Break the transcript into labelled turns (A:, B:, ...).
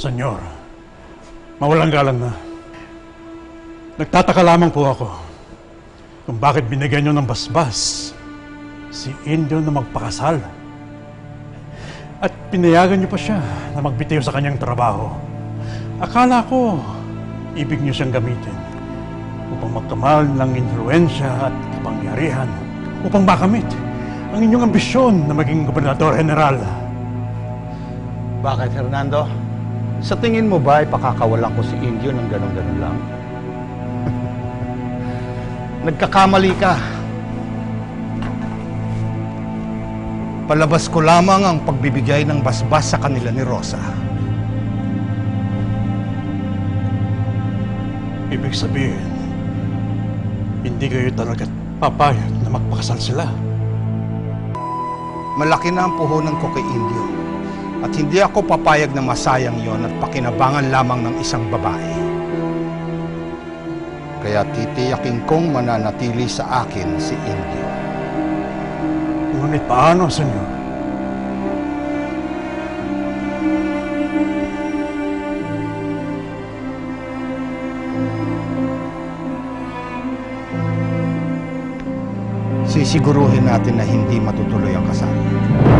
A: Senyor, mawalang galang na. Nagtataka lamang po ako kung bakit binigyan nyo ng basbas si Indio na magpakasal. At pinayagan nyo pa siya na magbitiw sa kanyang trabaho. Akala ko, ibig nyo siyang gamitin upang magkamal ng influensya at kapangyarihan upang makamit ang inyong ambisyon na maging gobernador general.
B: Bakit, Fernando? Sa tingin mo ba ay pakakawalan ko si Indio ng ganun-ganun lang? Nagkakamali ka. Palabas ko lamang ang pagbibigay ng basbas sa kanila ni Rosa.
A: Ibig sabihin, hindi kayo talaga papayag na magpakasal sila.
B: Malaki na ang puhunan ko kay Indio. At hindi ako papayag na masayang yon at pakinabangan lamang ng isang babae. Kaya titiyakin kong mananatili sa akin si Indio.
A: Ngunit paano, senyor?
B: Sisiguruhin natin na hindi matutuloy ang kasal.